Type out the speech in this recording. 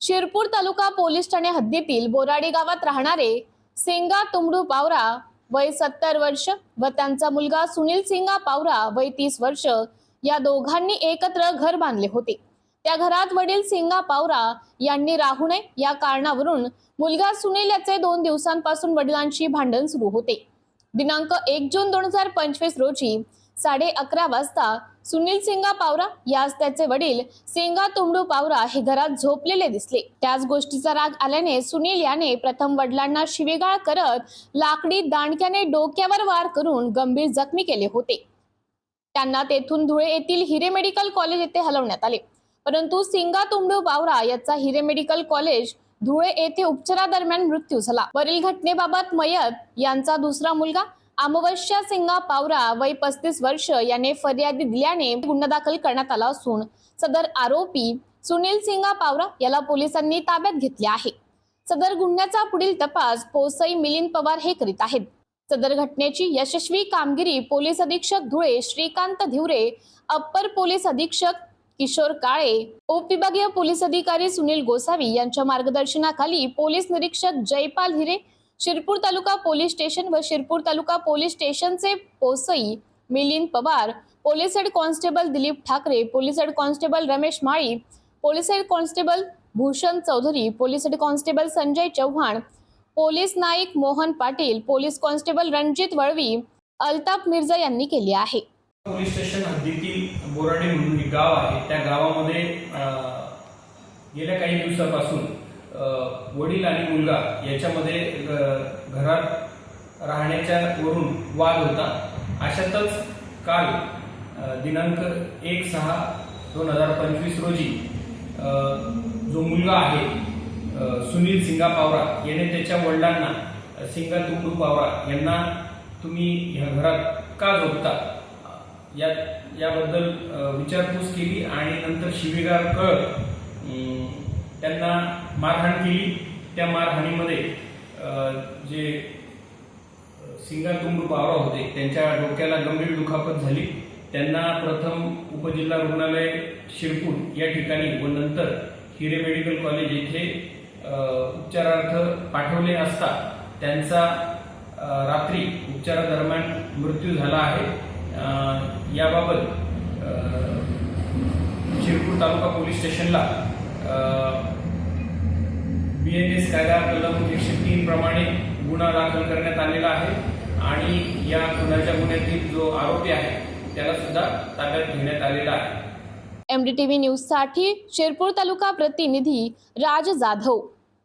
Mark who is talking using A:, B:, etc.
A: Shirpur taluka police Thane हद्दीतील बोराडी गावात राहणारे सिंगा तुमडू पावरा वय सत्तर वर्ष व त्यांचा मुलगा सुनील सिंगा पावरा वय तीस वर्ष या दोघांनी एकत्र घर बांधले होते. त्या घरात वडील सिंगा पावरा यांनी राहू नये या कारणावरून मुलगा सुनील याचे दोन दिवसांपासून वडिलांशी भांडण सुरू होते. दिनांक एक जून दोन हजार पंचवीस रोजी साडे अकरा वाजता सुनील सिंगा पावरा याच त्याचे वडील. सिंगा तुंबडू पावरा हे घरात झोपलेले दिसले. त्याच गोष्टीचा राग आल्याने सुनील याने प्रथम वडिलांना शिवेगाळ करत लाकडी दांडक्याने डोक्यावर वार करून गंभीर जखमी केले होते. त्यांना तेथून धुळे येथील हिरे मेडिकल कॉलेज येथे हलवण्यात आले. परंतु सिंगा तुंबडू पावरा याचा हिरे मेडिकल कॉलेज धुळे येथे उपचारादरम्यान मृत्यू झाला. वरील घटनेबाबत मयत यांचा दुसरा मुलगा अमावस्या सिंगा पावरा वय पस्तीस वर्ष याने फर्यादी दिल्याने गुन्हा दाखल करण्यात आला असून सदर आरोपी सुनील सिंगा पावरा याला पोलिसांनी ताब्यात घेतले आहे. सदर गुन्ह्याचा पुढील तपास पोसई मिलिंद पवार हे करीत आहेत. सदर घटनेची यशस्वी कामगिरी पोलीस अधीक्षक धुळे श्रीकांत धिवरे अप्पर पोलीस अधीक्षक किशोर काळे उपविभागीय पोलीस अधिकारी सुनील गोसावी यांच्या मार्गदर्शनाखाली पोलीस निरीक्षक जयपाल हिरे शिरपूर तालुका पोलीस स्टेशन व शिरपूर तालुका पोलीस स्टेशनचे पोसई Milind Pawar police head constable Dilip Thakre police head constable Ramesh Mali police head constable Bhushan Chaudhari police head constable Sanjay Chavan police naik Mohan Patil police constable Ranjit Valvi Altaf Mirza यांनी केली आहे.
B: Police station हद्दीतील बोराडे म्हणून एक गाव आहे. त्या गावामध्ये गेल्या काही दिवसापासून वडील आणि मुलगा याच्यामध्ये घरात राहण्याच्या वरून वाद होता. अशातच काल दिनांक एक सहा दोन हजार पंचवीस रोजी जो मुलगा आहे सुनील सिंगा पावरा याने त्याच्या वडिलांना सिंगा तुकडू पावरा यांना तुम्ही ह्या घरात का झोपता? या याबद्दल विचारपूस केली आणि नंतर शिवीगाळ कळत त्यांना मारहाण केली. त्या मारहाणीमध्ये जे सिंगा तुंबू पावरा होते त्यांच्या डोक्याला गंभीर दुखापत झाली. त्यांना प्रथम उपजिल्हा रुग्णालय शिरपूर या ठिकाणी व नंतर हिरे मेडिकल कॉलेज येथे उपचारार्थ पाठवले असता त्यांचा रात्री उपचारादरम्यान मृत्यू झाला आहे. याबाबत शिरपूर तालुका पोलीस स्टेशनला एस कायदा कलम एकशे तीन प्रमाणे गुन्हा दाखल करण्यात आलेला आहे आणि या गुन्ह्याच्या गुन्ह्यातील जो आरोपी आहे त्याला सुद्धा ताब्यात घेण्यात आलेला आहे.
A: एमडीटीव्ही न्यूजसाठी शिरपूर तालुका प्रतिनिधी राज जाधव.